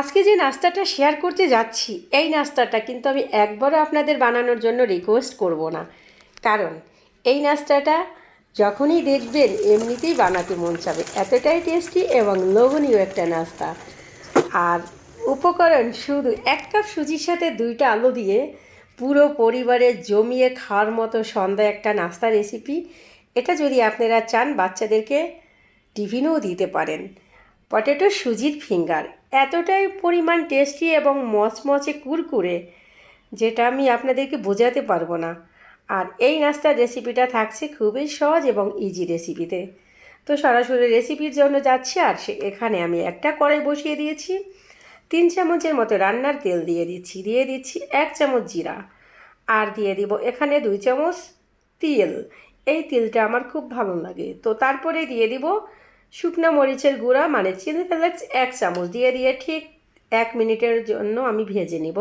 আজকে যে নাস্তাটা শেয়ার করতে যাচ্ছি, এই নাস্তাটা কিন্তু আমি একবারও আপনাদের বানানোর জন্য রিকোয়েস্ট করব না। কারণ এই নাস্তাটা যখনই দেখবেন, এমনিতেই বানাতে মন চাবে। এতটাই টেস্টি এবং লোভনীয় একটা নাস্তা। আর উপকরণ শুধু এক কাপ সুজির সাথে দুইটা আলু দিয়ে পুরো পরিবারের জমিয়ে খাওয়ার মতো সন্ধ্যা একটা নাস্তা রেসিপি এটা যদি আপনারা চান, বাচ্চাদেরকে টিফিনও দিতে পারেন। পটেটো সুজির ফিঙ্গার। এতটাই পরিমাণ টেস্টি এবং মচমচে কুরকুরে, যেটা আমি আপনাদেরকে বোঝাতে পারব না। আর এই নাস্তার রেসিপিটা থাকছে খুবই সহজ এবং ইজি রেসিপিতে তো সরাসরি রেসিপির জন্য যাচ্ছি, আর সে এখানে আমি একটা কড়াই বসিয়ে দিয়েছি। তিন চামচের মতো রান্নার তেল দিয়ে দিচ্ছি। দিয়ে দিচ্ছি এক চামচ জিরা। আর দিয়ে দিব এখানে দুই চামচ তেল। এই তেলটা আমার খুব ভালো লাগে। তো তারপরে দিয়ে দিব শুকনো মরিচের গুঁড়া মানে চিলি ফ্লেক্স এক চামচ দিয়ে দিয়ে ঠিক এক মিনিটের জন্য আমি ভেজে নিব।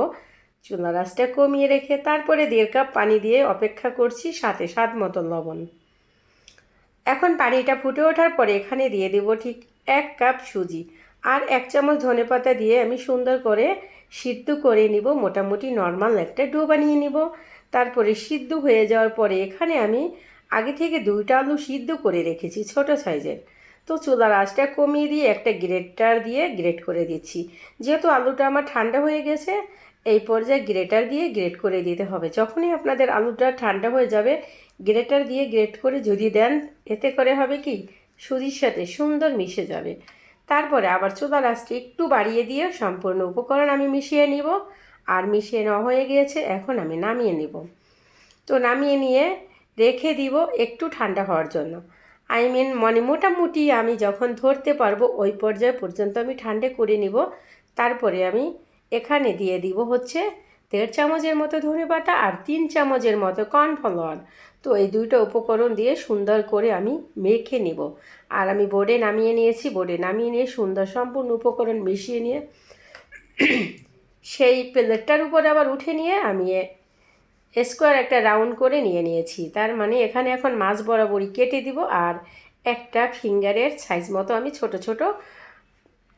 চুলা রাসটা কমিয়ে রেখে তারপরে দেড় কাপ পানি দিয়ে অপেক্ষা করছি সাথে স্বাদ মতো লবণ। এখন পানিটা ফুটে ওঠার পরে এখানে দিয়ে দেব ঠিক এক কাপ সুজি আর এক চামচ ধনে পাতা দিয়ে আমি সুন্দর করে সিদ্ধ করে নিব। মোটামুটি নর্মাল একটা ডো বানিয়ে নিব। তারপরে সিদ্ধ হয়ে যাওয়ার পরে এখানে আমি আগে থেকে দুইটা আলু সিদ্ধ করে রেখেছি ছোট সাইজের। তো চুলার আঁচটা কমিয়ে দিয়ে একটা গ্রেটার দিয়ে গ্রেট করে দিচ্ছি। যেহেতু আলুটা আমার ঠান্ডা হয়ে গেছে, এই পর্যায়ে গ্রেটার দিয়ে গ্রেট করে দিতে হবে। যখনই আপনাদের আলুটা ঠান্ডা হয়ে যাবে, গ্রেটার দিয়ে গ্রেট করে যদি দেন, এতে করে হবে কি? সুজির সাথে সুন্দর মিশে যাবে। তারপরে আবার চুলার আঁচটা একটু বাড়িয়ে দিয়ে সম্পূর্ণ উপকরণ আমি মিশিয়ে নিব। আর মিশিয়ে নেওয়া হয়ে গিয়েছে, এখন আমি নামিয়ে নিব। তো নামিয়ে নিয়ে রেখে দিব একটু ঠান্ডা হওয়ার জন্য। আই মিন মানে মোটামুটি আমি যখন ধরতে পারব ওই পর্যায়ে পর্যন্ত আমি ঠান্ডা করে নিব। তারপরে আমি এখানে দিয়ে দিব হচ্ছে দেড় চামচের মতো ধনে পাতা আর তিন চামচের মতো কর্নফ্লাওয়ার। তো এই দুইটা উপকরণ দিয়ে সুন্দর করে আমি মেখে নিব। আর আমি বোর্ডে নামিয়ে নিয়েছি, বোর্ডে নামিয়ে নিয়ে সুন্দর সম্পূর্ণ উপকরণ মিশিয়ে নিয়ে সেই প্লেটটার উপরে আবার উঠে নিয়ে আমি স্কোয়ার একটা রাউন্ড করে নিয়ে নিয়েছি। তার মানে এখানে এখন মাছ বরাবরই কেটে দিব আর একটা ফিঙ্গারের সাইজ মতো আমি ছোট ছোট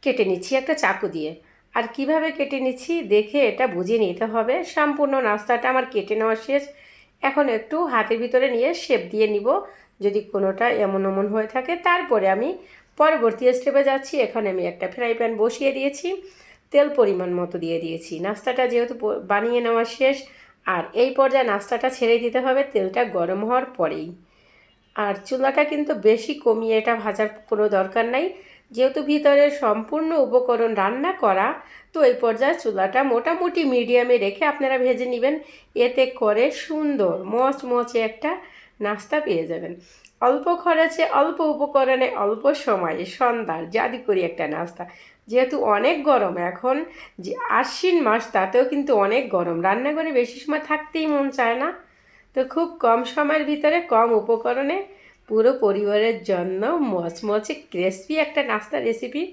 কেটে নিচ্ছি একটা চাকু দিয়ে। আর কীভাবে কেটে নিচ্ছি দেখে এটা বুঝে নিতে হবে। সম্পূর্ণ নাস্তাটা আমার কেটে নেওয়া শেষ। এখন একটু হাতের ভিতরে নিয়ে শেপ দিয়ে নিব। যদি কোনোটা এমন এমন হয়ে থাকে, তারপরে আমি পরবর্তী স্টেপে যাচ্ছি। এখানে আমি একটা ফ্রাই প্যান বসিয়ে দিয়েছি। তেল পরিমাণ মতো দিয়ে দিয়েছি। নাস্তাটা যেহেতু বানিয়ে নেওয়া শেষ আর এই পর্যায়ে নাস্তাটা ছেড়ে দিতে হবে, তেলটা গরম হওয়ার পরেই। আর চুলাটা কিন্তু বেশি কমিয়ে এটা ভাজার কোনো দরকার নাই। যেহেতু ভিতরের সম্পূর্ণ উপকরণ রান্না করা, তো এই পর্যায়ে চুলাটা মোটামুটি মিডিয়ামে রেখে আপনারা ভেজে নেবেন। এতে করে সুন্দর, মচমচে একটা নাস্তা পেয়ে যাবেন। অল্প খরচে, অল্প উপকরণে, অল্প সময়ে সন্ধ্যার জাদুকরি একটা নাস্তা। যেহেতু অনেক গরম এখন, যে আশ্বিন মাস, তাতেও কিন্তু অনেক গরম। রান্নাঘরে বেশি সময় থাকতেই মন চায় না। তো খুব কম সময়ের ভিতরে কম উপকরণে পুরো পরিবারের জন্য মচমচে ক্রিসপি একটা নাস্তা রেসিপি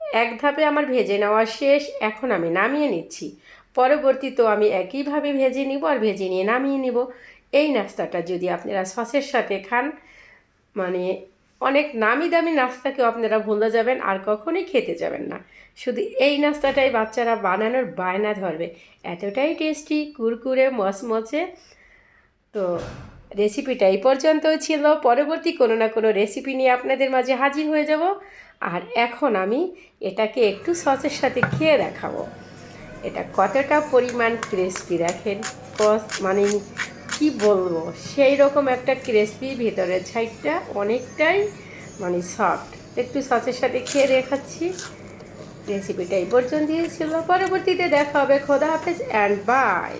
এক ধাপে আমার ভেজে নেওয়া শেষ। এখন আমি নামিয়ে নিচ্ছি। পরবর্তী তো আমি একইভাবে ভেজে নিব আর ভেজে নিয়ে নামিয়ে নিব। এই নাস্তাটা যদি আপনারা সসের সাথে খান মানে অনেক নামি দামি নাস্তাকেও আপনারা ভুলে যাবেন আর কখনোই খেতে যাবেন না। শুধু এই নাস্তাটাই বাচ্চারা বানানোর বায়না ধরবে। এতটাই টেস্টি, কুরকুরে, মচমচে। তো রেসিপিটা এই পর্যন্ত ছিল। পরবর্তী কোনো না কোনো রেসিপি নিয়ে আপনাদের মাঝে হাজির হয়ে যাব। আর এখন আমি এটাকে একটু সসের সাথে খেয়ে দেখাবো। এটা কতটা পরিমাণ ক্রিসপি রাখেন কস মানে কি বলব? সেই রকম একটা ক্রেসপি ভেতরের ছাইটটা অনেকটাই মানে সফট একটু সচের সাথে খেয়ে দেখাচ্ছি। রেসিপিটা এই পর্যন্ত দিয়েছিল পরবর্তীতে দেখা হবে। খোদা হাফেজ অ্যান্ড বাই